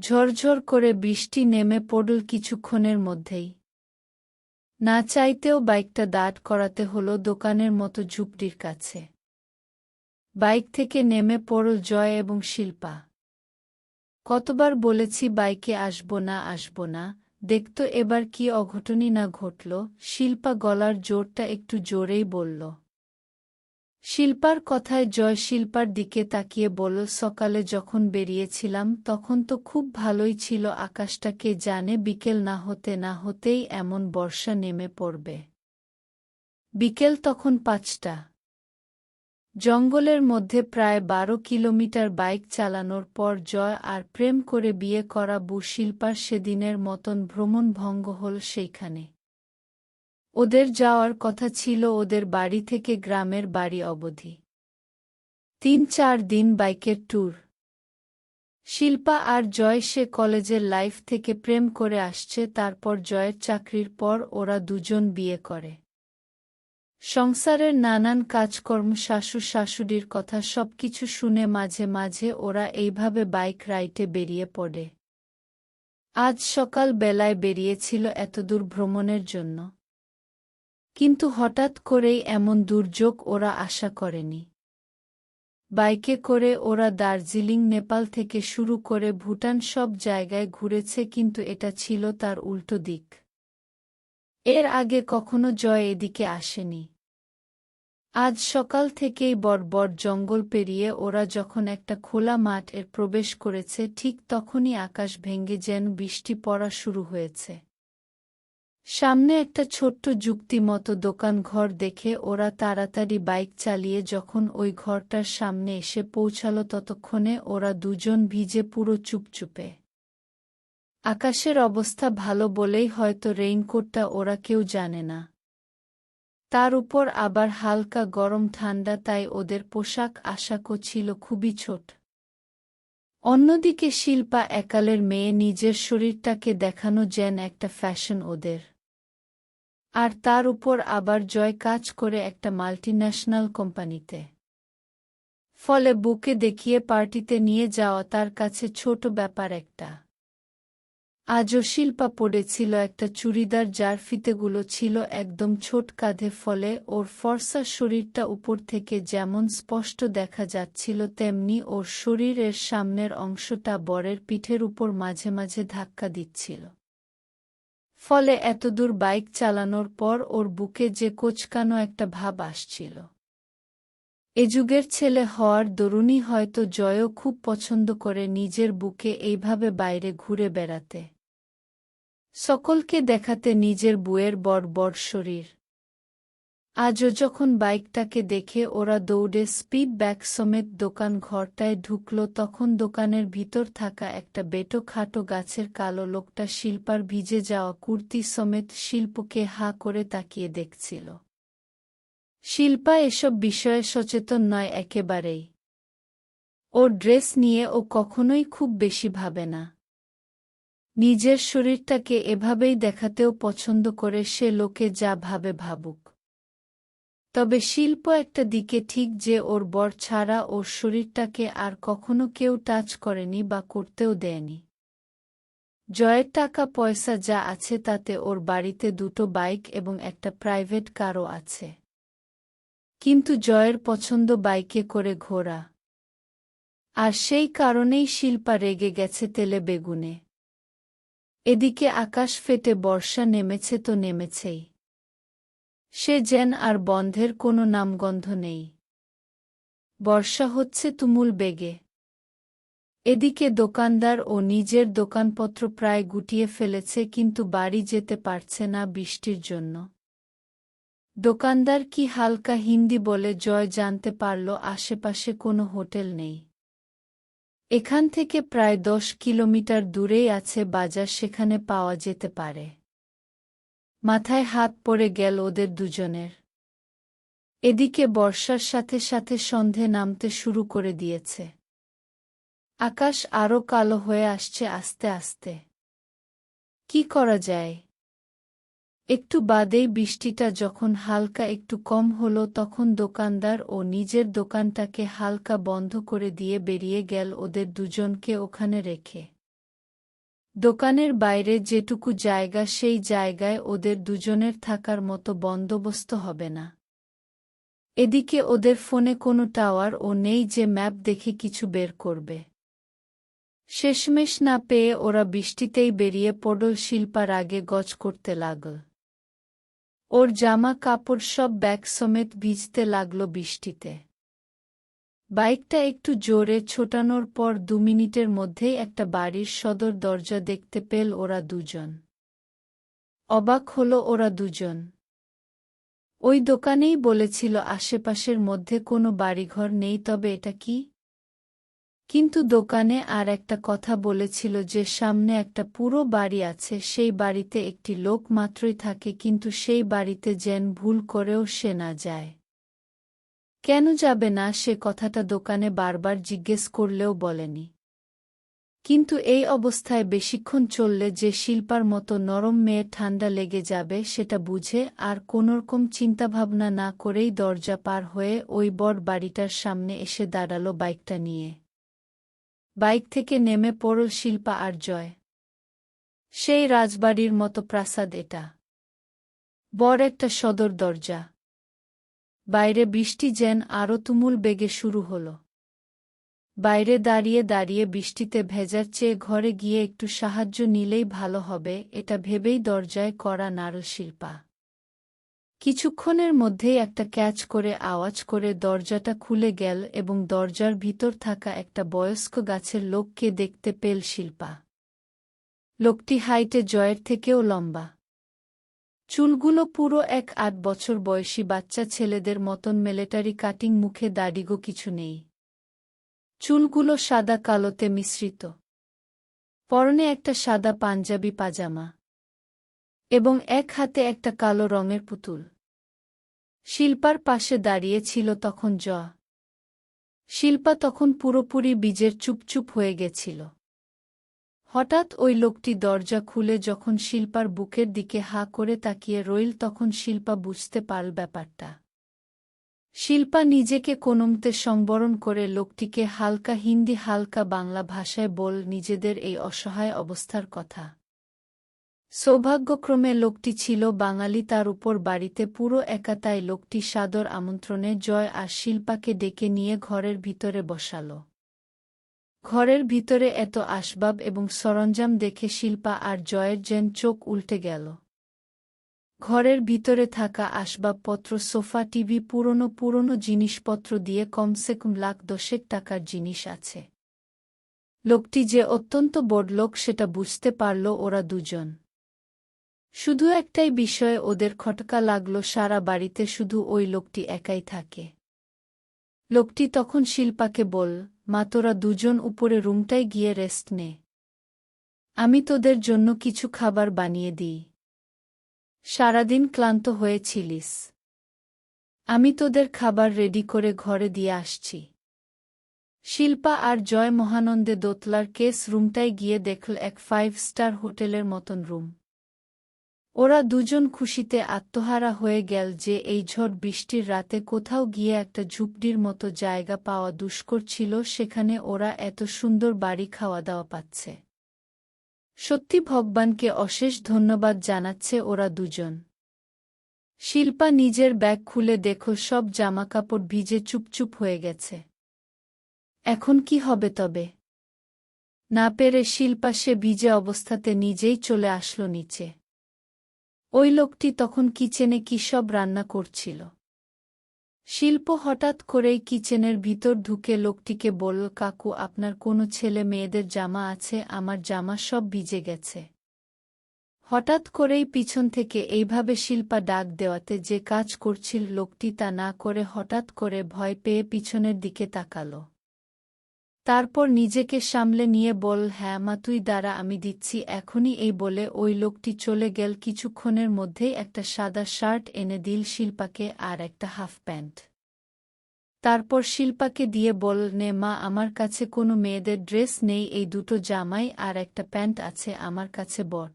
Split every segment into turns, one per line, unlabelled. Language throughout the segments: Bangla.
ঝরঝর করে বৃষ্টি নেমে পড়ল কিছুক্ষণের মধ্যেই। না চাইতেও বাইকটা দাঁড় করাতে হলো দোকানের মতো ঝুপড়ির কাছে। বাইক থেকে নেমে পড়ল জয় এবং শিল্পা। কতবার বলেছি বাইকে আসব না আসব না, দেখতো এবার কি অঘটনই না ঘটল, শিল্পা গলার জোরটা একটু জোরেই বলল। শিল্পার কথায় জয় শিল্পার দিকে তাকিয়ে বলল, সকালে যখন বেরিয়েছিলাম, তখন তো খুব ভালোই ছিল আকাশটাকে জানে বিকেল না হতে না হতেই এমন বর্ষা নেমে পড়বে। বিকেল তখন পাঁচটা। জঙ্গলের মধ্যে প্রায় বারো কিলোমিটার বাইক চালানোর পর জয় আর প্রেম করে বিয়ে করা বু শিল্পার সেদিনের মতন ভ্রমণ ভঙ্গ হল সেইখানে। ওদের যাওয়ার কথা ছিল ওদের বাড়ি থেকে গ্রামের বাড়ি অবধি। তিন চার দিন বাইকের ট্যুর। শিল্পা আর জয় সে কলেজের লাইফ থেকে প্রেম করে আসছে, তারপর জয়ের চাকরির পর ওরা দুজন বিয়ে করে। সংসারের নানান কাজকর্ম, শাশু শাশুড়ির কথা সবকিছু শুনে মাঝে মাঝে ওরা এইভাবে বাইক রাইটে বেরিয়ে পড়ে। আজ সকাল বেলায় বেরিয়েছিল এতদূর ভ্রমণের জন্য। কিন্তু হঠাৎ করেই এমন দুর্যোগ ওরা আশা করেনি। বাইকে করে ওরা দার্জিলিং, নেপাল থেকে শুরু করে ভুটান সব জায়গায় ঘুরেছে কিন্তু এটা ছিল তার উল্টো দিক। এর আগে কখনো জয় এদিকে আসেনি। আজ সকাল থেকেই বড় জঙ্গল পেরিয়ে ওরা যখন একটা খোলা মাঠ এর প্রবেশ করেছে, ঠিক তখনই আকাশ ভেঙে যেন বৃষ্টি পড়া শুরু হয়েছে। সামনে একটা ছোট্ট যুক্তিমতো দোকান ঘর দেখে ওরা তাড়াতাড়ি বাইক চালিয়ে যখন ওই ঘরটার সামনে এসে পৌঁছাল ততক্ষণে ওরা দুজন ভিজে পুরো চুপচুপে। আকাশের অবস্থা ভালো বলেই হয়তো রেইনকোটটা ওরা কেউ জানে না। তার উপর আবার হালকা গরম ঠান্ডা তাই ওদের পোশাক আশাকও ছিল খুবই ছোট। অন্যদিকে শিল্পা একালের মেয়ে নিজের শরীরটাকে দেখানো যেন একটা ফ্যাশন ওদের। আর তার উপর আবার জয় কাজ করে একটা মাল্টিন্যাশনাল কোম্পানিতে। ফলে বুকে দেখিয়ে পার্টিতে নিয়ে যাওয়া তার কাছে ছোট ব্যাপার একটা। আজও শিল্পা পড়েছিল একটা চুড়িদার যার ফিতেগুলো ছিল একদম ছোট কাঁধে, ফলে ওর ফর্সা শরীরটা উপর থেকে যেমন স্পষ্ট দেখা যাচ্ছিল, তেমনি ওর শরীরের সামনের অংশটা বরের পিঠের উপর মাঝে মাঝে ধাক্কা দিচ্ছিল। ফলে এতদূর বাইক চালানোর পর ওর বুকে যে কোচকানো একটা ভাব আসছিল। এ যুগের ছেলে হওয়ার দরুণই হয়তো জয়ও খুব পছন্দ করে নিজের বুকে এইভাবে বাইরে ঘুরে বেড়াতে। সকলকে দেখাতে নিজের বুয়ের বড় বড় শরীর। আজও যখন বাইকটাকে দেখে ওরা দৌড়ে স্পিড ব্যাক সমেত দোকান ঘরটায় ঢুকল, তখন দোকানের ভিতর থাকা একটা বেটো খাটো গাছের কালো লোকটা শিল্পার ভিজে যাওয়া কুর্তি সমেত শিল্পকে হা করে তাকিয়ে দেখছিল। শিল্পা এসব বিষয়ে সচেতন নয় একেবারেই। ওর ড্রেস নিয়ে ও কখনোই খুব বেশি ভাবে না। নিজের শরীরটাকে এভাবেই দেখাতেও পছন্দ করে সে লোকে যা ভাবে ভাবুক। তবে শিল্প একটা দিকে ঠিক যে ওর বর ছাড়া ওর শরীরটাকে আর কখনো কেউ টাচ করেনি বা করতেও দেয়নি। জয়ের টাকা পয়সা যা আছে তাতে ওর বাড়িতে দুটো বাইক এবং একটা প্রাইভেট কারও আছে। কিন্তু জয়ের পছন্দ বাইকে করে ঘোরা। আর সেই কারণেই শিল্পা রেগে গেছে তেলে বেগুনে। এদিকে আকাশ ফেটে বর্ষা নেমেছে তো নেমেছেই। সে যেন আর বন্ধের কোনো নামগন্ধ নেই। বর্ষা হচ্ছে তুমুল বেগে। এদিকে দোকানদার ও নিজের দোকানপত্র প্রায় গুটিয়ে ফেলেছে কিন্তু বাড়ি যেতে পারছে না বৃষ্টির জন্য। দোকানদার কি হালকা হিন্দি বলে জয় জানতে পারল আশেপাশে কোনো হোটেল নেই। এখান থেকে প্রায় দশ কিলোমিটার দূরেই আছে বাজার, সেখানে পাওয়া যেতে পারে। মাথায় হাত পড়ে গেল ওদের দুজনের। এদিকে বর্ষার সাথে সাথে সন্ধে নামতে শুরু করে দিয়েছে। আকাশ আরও কালো হয়ে আসছে আস্তে আস্তে। কি করা যায়? একটু বাদেই বৃষ্টিটা যখন হালকা একটু কম হলো তখন দোকানদার ও নিজের দোকানটাকে হালকা বন্ধ করে দিয়ে বেরিয়ে গেল ওদের দুজনকে ওখানে রেখে। দোকানের বাইরে যেটুকু জায়গা, সেই জায়গায় ওদের দুজনের থাকার মতো বন্দোবস্ত হবে না। এদিকে ওদের ফোনে কোনো টাওয়ার ও নেই যে ম্যাপ দেখে কিছু বের করবে। শেষমেশ না পেয়ে ওরা বৃষ্টিতেই বেরিয়ে পডল শিল্পার আগে গজ করতে লাগল। ওর জামা কাপড় সব ব্যাগ সমেত ভিজতে লাগল বৃষ্টিতে। বাইকটা একটু জোরে ছোটানোর পর দু মিনিটের মধ্যেই একটা বাড়ির সদর দরজা দেখতে পেল ওরা দুজন। অবাক হল ওরা দুজন। ওই দোকানেই বলেছিল আশেপাশের মধ্যে কোনো বাড়িঘর নেই, তবে এটা কি? কিন্তু দোকানে আর একটা কথা বলেছিল যে সামনে একটা পুরো বাড়ি আছে, সেই বাড়িতে একটি লোক মাত্রই থাকে, কিন্তু সেই বাড়িতে যেন ভুল করেও সে না যায়। কেন যাবে না সে কথাটা দোকানে বারবার জিজ্ঞেস করলেও বলেনি। কিন্তু এই অবস্থায় বেশিক্ষণ চললে যে শিল্পার মতো নরম মেয়ে ঠান্ডা লেগে যাবে সেটা বুঝে আর কোনোরকম চিন্তাভাবনা না করেই দরজা পার হয়ে ওই বড় বাড়িটার সামনে এসে দাঁড়াল বাইকটা নিয়ে। বাইক থেকে নেমে পড়ল শিল্পা আর জয়। সেই রাজবাড়ির মতো প্রাসাদ এটা। বড় একটা সদর দরজা। বাইরে বৃষ্টি যেন আরও তুমুল বেগে শুরু হল। বাইরে দাঁড়িয়ে দাঁড়িয়ে বৃষ্টিতে ভেজার চেয়ে ঘরে গিয়ে একটু সাহায্য নিলেই ভালো হবে, এটা ভেবেই দরজায় করা নারল শিল্পা। কিছুক্ষণের মধ্যেই একটা ক্যাচ করে আওয়াজ করে দরজাটা খুলে গেল এবং দরজার ভিতর থাকা একটা বয়স্ক গাছের লোককে দেখতে পেল শিল্পা। লোকটি হাইটে জয়ের থেকেও লম্বা। চুলগুলো পুরো এক আট বছর বয়সী বাচ্চা ছেলেদের মতন মিলিটারি কাটিং মুখে দাড়িগো কিছু নেই। চুলগুলো সাদা কালোতে মিশ্রিত। পরনে একটা সাদা পাঞ্জাবি পাজামা। এবং এক হাতে একটা কালো রঙের পুতুল। শিল্পার পাশে দাঁড়িয়ে ছিল তখন জ। শিল্পা তখন পুরোপুরি বীজের চুপচুপ হয়ে গেছিল। হঠাৎ ওই লোকটি দরজা খুলে যখন শিল্পার বুকের দিকে হা করে তাকিয়ে রইল তখন শিল্পা বুঝতে পারল ব্যাপারটা। শিল্পা নিজেকে কোনমতে সংবরণ করে লোকটিকে হালকা হিন্দি, হালকা বাংলা ভাষায় বল নিজেদের এই অসহায় অবস্থার কথা। সৌভাগ্যক্রমে লোকটি ছিল বাঙালি, তার উপর বাড়িতে পুরো একা তাই লোকটি সাদর আমন্ত্রণে জয় আর শিল্পাকে ডেকে নিয়ে ঘরের ভিতরে বসাল। ঘরের ভিতরে এত আসবাব এবং সরঞ্জাম দেখে শিল্পা আর জয়ের যেন চোখ উল্টে গেল। ঘরের ভিতরে থাকা আসবাবপত্র, সোফা, টিভি, পুরনো পুরনো জিনিসপত্র দিয়ে কমসে কম লাখ দশেক টাকার জিনিস আছে। লোকটি যে অত্যন্ত বড়লোক সেটা বুঝতে পারল ওরা দুজন। শুধু একটাই বিষয়ে, ওদের খটকা লাগল সারা বাড়িতে, শুধু ওই লোকটি একাই থাকে। লোকটি তখন শিল্পাকে বল মা, তোরা দুজন উপরে রুমটায় গিয়ে রেস্ট নে। আমি তোদের জন্য কিছু খাবার বানিয়ে দিই। সারাদিন ক্লান্ত হয়েছিলিস। আমি তোদের খাবার রেডি করে ঘরে দিয়ে আসছি। শিল্পা আর জয় মহানন্দে দোতলার কেস রুমটায় গিয়ে দেখল এক ফাইভ স্টার হোটেলের মতন রুম। ওরা দুজন খুশিতে আত্মহারা হয়ে গেল যে এই ঝড় বৃষ্টির রাতে কোথাও গিয়ে একটা ঝুপড়ির মতো জায়গা পাওয়া দুষ্কর ছিল, সেখানে ওরা এত সুন্দর বাড়ি খাওয়া দাওয়া পাচ্ছে। সত্যি ভগবানকে অশেষ ধন্যবাদ জানাচ্ছে ওরা দুজন। শিল্পা নিজের ব্যাগ খুলে দেখো, সব জামাকাপড় ভিজে চুপচুপ হয়ে গেছে। এখন কি হবে তবে? না পেরে শিল্পা সে ভিজে অবস্থাতে নিজেই চলে আসলো নিচে। ওই লোকটি তখন কিচেনে কি সব রান্না করছিল। শিল্প হঠাৎ করেই কিচেনের ভিতর ঢুকে লোকটিকে বলল, কাকু, আপনার কোনো ছেলে মেয়েদের জামা আছে? আমার জামা সব ভিজে গেছে। হঠাৎ করেই পিছন থেকে এইভাবে শিল্পা ডাক দেওয়াতে যে কাজ করছিল, লোকটি তা না করে হঠাৎ করে ভয় পেয়ে পিছনের দিকে তাকালো। তারপর নিজেকে সামলে নিয়ে বল হ্যাঁ মা, তুই দ্বারা আমি দিচ্ছি। এখনই এই বলে ওই লোকটি চলে গেল কিছুক্ষণের মধ্যেই একটা সাদা শার্ট এনে দিল শিল্পাকে আর একটা হাফ প্যান্ট। তারপর শিল্পাকে দিয়ে বল, নে মা, আমার কাছে কোনো মেয়েদের ড্রেস নেই, এই দুটো জামাই আর একটা প্যান্ট আছে, আমার কাছে বট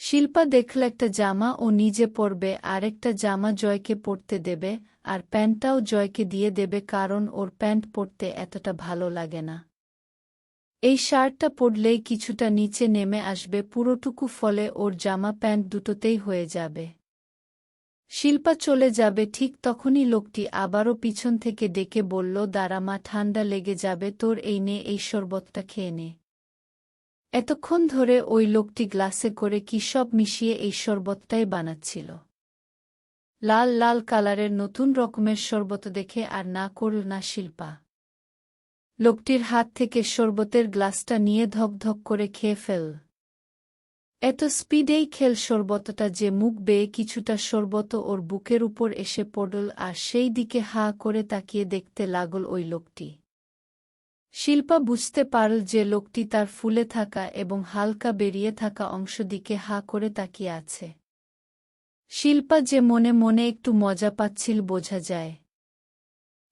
শিল্পা দেখল একটা জামা ও নিজে পরবে আর একটা জামা জয়কে পরতে দেবে, আর প্যান্টটাও জয়কে দিয়ে দেবে কারণ ওর প্যান্ট পরতে এতটা ভালো লাগে না। এই শার্টটা পরলেই কিছুটা নিচে নেমে আসবে, পুরোটুকু ফলে ওর জামা প্যান্ট দুটোতেই হয়ে যাবে। শিল্পা চলে যাবে, ঠিক তখনই লোকটি আবারও পিছন থেকে ডেকে বলল দাঁড়ামা ঠান্ডা লেগে যাবে, তোর এই নে, এই শরবতটা খেয়ে নে। এতক্ষণ ধরে ওই লোকটি গ্লাসে করে কি সব মিশিয়ে এই শরবতটাই বানাচ্ছিল। লাল লাল কালারের নতুন রকমের শরবত দেখে আর না করল না শিল্পা। লোকটির হাত থেকে শরবতের গ্লাসটা নিয়ে ধকধক করে খেয়ে ফেল। এত স্পিডেই খেল শরবতটা যে মুখ বেয়ে কিছুটা শরবত ওর বুকের উপর এসে পড়ল আর সেই দিকে হা করে তাকিয়ে দেখতে লাগল ওই লোকটি। শিল্পা বুঝতে পারল যে লোকটি তার ফুলে থাকা এবং হালকা বেরিয়ে থাকা অংশ দিকে হা করে তাকিয়ে আছে। শিল্পা যে মনে মনে একটু মজা পাচ্ছিল বোঝা যায়।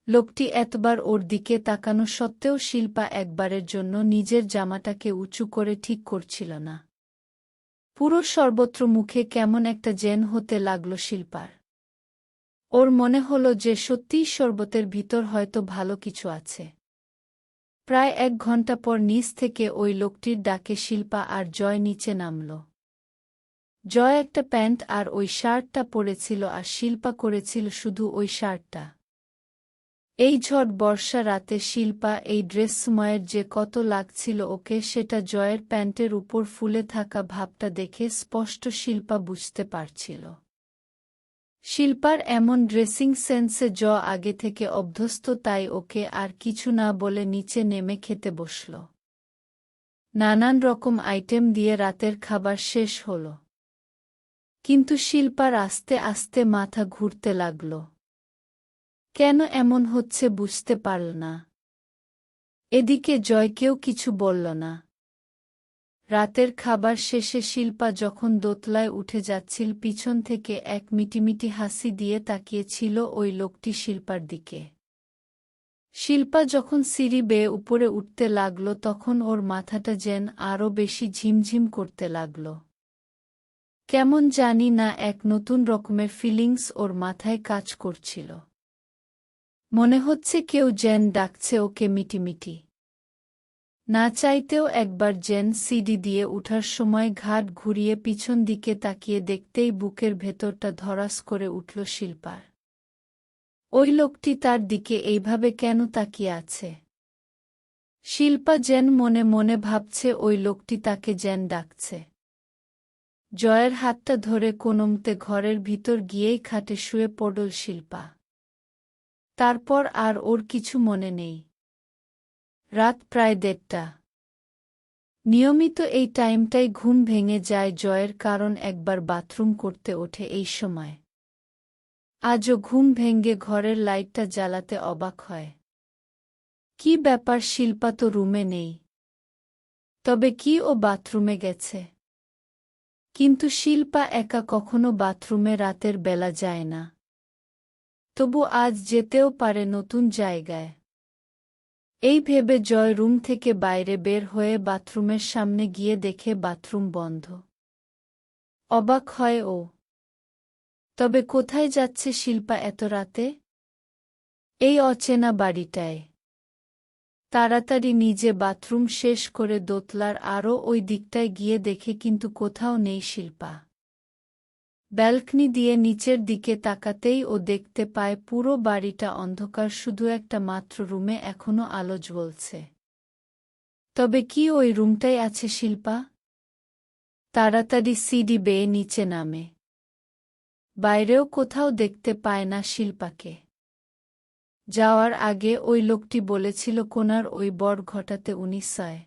লোকটি এতবার ওর দিকে তাকানো সত্ত্বেও শিল্পা একবারের জন্য নিজের জামাটাকে উঁচু করে ঠিক করছিল না। পুরো সর্বত্র মুখে কেমন একটা জেন হতে লাগল শিল্পার। ওর মনে হল যে সত্যিই শরবতের ভিতর হয়তো ভালো কিছু আছে। প্রায় এক ঘণ্টা পর নিচ থেকে ওই লোকটির ডাকে শিল্পা আর জয় নিচে নামল। জয় একটা প্যান্ট আর ওই শার্টটা পরেছিল আর শিল্পা করেছিল শুধু ওই শার্টটা। এই ঝড় বর্ষা রাতে শিল্পা এই ড্রেস সময়ের যে কত লাগছিল ওকে সেটা জয়ের প্যান্টের উপর ফুলে থাকা ভাবটা দেখে স্পষ্ট শিল্পা বুঝতে পারছিল। শিল্পার এমন ড্রেসিং সেন্সে জ আগে থেকে অভ্যস্ত তাই ওকে আর কিছু না বলে নিচে নেমে খেতে বসল। নানান রকম আইটেম দিয়ে রাতের খাবার শেষ হল। কিন্তু শিল্পার আস্তে আস্তে মাথা ঘুরতে লাগল। কেন এমন হচ্ছে বুঝতে পারল না। এদিকে জয়কেও কিছু বলল না। রাতের খাবার শেষে শিল্পা যখন দোতলায় উঠে যাচ্ছিল, পিছন থেকে এক মিটিমিটি হাসি দিয়ে তাকিয়েছিল ওই লোকটি শিল্পার দিকে। শিল্পা যখন সিঁড়ি বেয়ে উপরে উঠতে লাগল, তখন ওর মাথাটা যেন আরও বেশি ঝিমঝিম করতে লাগল। কেমন জানি না এক নতুন রকমের ফিলিংস ওর মাথায় কাজ করছিল। মনে হচ্ছে কেউ যেন ডাকছে ওকে মিটিমিটি। না চাইতেও একবার জেন সিডি দিয়ে উঠার সময় ঘাট ঘুরিয়ে পিছন দিকে তাকিয়ে দেখতেই বুকের ভেতরটা ধরাস করে উঠল শিল্পার। ওই লোকটি তার দিকে এইভাবে কেন তাকিয়ে আছে? শিল্পা যেন মনে মনে ভাবছে ওই লোকটি তাকে যেন ডাকছে। জয়ের হাতটা ধরে কোনমতে ঘরের ভিতর গিয়েই খাটে শুয়ে পড়ল শিল্পা। তারপর আর ওর কিছু মনে নেই। রাত প্রায় দেড়টা। নিয়মিত এই টাইমটাই ঘুম ভেঙে যায় জয়ের কারণ একবার বাথরুম করতে ওঠে এই সময়। আজও ঘুম ভেঙ্গে ঘরের লাইটটা জ্বালাতে অবাক হয়। কি ব্যাপার শিল্পা তো রুমে নেই। তবে কি ও বাথরুমে গেছে? কিন্তু শিল্পা একা কখনো বাথরুমে রাতের বেলা যায় না। তবু আজ যেতেও পারে নতুন জায়গায়। এই ভেবে জয় রুম থেকে বাইরে বের হয়ে বাথরুমের সামনে গিয়ে দেখে বাথরুম বন্ধ। অবাক হয় ও। তবে কোথায় যাচ্ছে শিল্পা এত রাতে? এই অচেনা বাড়িটায়। তাড়াতাড়ি নিজে বাথরুম শেষ করে দোতলার আরও ওই দিকটায় গিয়ে দেখে কিন্তু কোথাও নেই শিল্পা। ব্যালকনি দিয়ে নিচের দিকে তাকাতেই ও দেখতে পায় পুরো বাড়িটা অন্ধকার, শুধু একটা মাত্র রুমে এখনও আলো জ্বলছে। তবে কি ওই রুমটাই আছে, শিল্পা? তাড়াতাড়ি সিডি বেয়ে নিচে নামে। বাইরেও কোথাও দেখতে পায় না শিল্পাকে। যাওয়ার আগে ওই লোকটি বলেছিল কোনার ওই বর ঘটাতে উনি সয়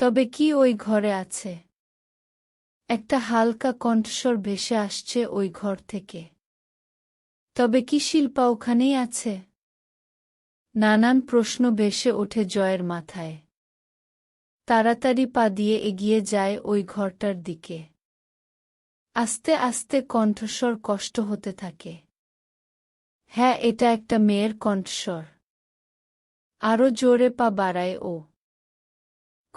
তবে কি ওই ঘরে আছে? একটা হালকা কণ্ঠস্বর ভেসে আসছে ওই ঘর থেকে। তবে কি শিল্পা ওখানেই আছে? নানান প্রশ্ন ভেসে ওঠে জয়ের মাথায়। তাড়াতাড়ি পা দিয়ে এগিয়ে যায় ওই ঘরটার দিকে। আস্তে আস্তে কণ্ঠস্বর কষ্ট হতে থাকে। হ্যাঁ এটা একটা মেয়ের কণ্ঠস্বর। আরও জোরে পা বাড়ায় ও।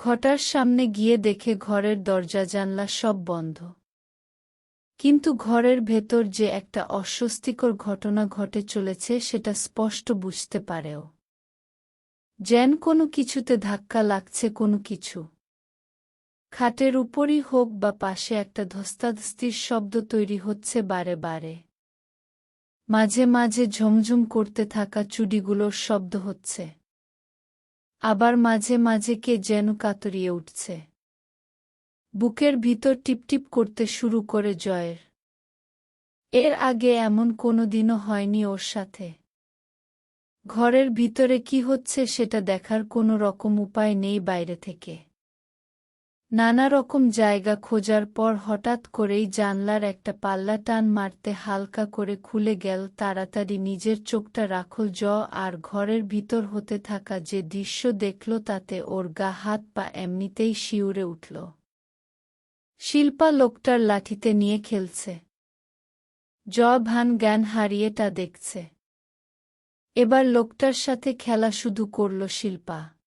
ঘটার সামনে গিয়ে দেখে ঘরের দরজা জানলা সব বন্ধ। কিন্তু ঘরের ভেতর যে একটা অস্বস্তিকর ঘটনা ঘটে চলেছে সেটা স্পষ্ট বুঝতে পারেও। যেন কোনো কিছুতে ধাক্কা লাগছে কোনো কিছু। খাটের উপরই হোক বা পাশে একটা ধস্তাধস্তির শব্দ তৈরি হচ্ছে বারে বারে। মাঝে মাঝে ঝমঝম করতে থাকা চুডিগুলোর শব্দ হচ্ছে। আবার মাঝে মাঝে কে যেন কাতরিয়ে উঠছে। বুকের ভিতর টিপটিপ করতে শুরু করে জয়ের। এর আগে এমন কোনো দিনও হয়নি ওর সাথে। ঘরের ভিতরে কি হচ্ছে সেটা দেখার কোনো রকম উপায় নেই বাইরে থেকে। নানা রকম জায়গা খোঁজার পর হঠাৎ করেই জানলার একটা পাল্লা টান মারতে হালকা করে খুলে গেল তাড়াতাড়ি নিজের চোখটা রাখল জ আর ঘরের ভিতর হতে থাকা যে দৃশ্য দেখল তাতে ওর গা হাত পা এমনিতেই শিউরে উঠল। শিল্পা লোকটার লাঠিতে নিয়ে খেলছে। জ ভান জ্ঞান হারিয়ে তা দেখছে। এবার লোকটার সাথে খেলা শুধু করল শিল্পা।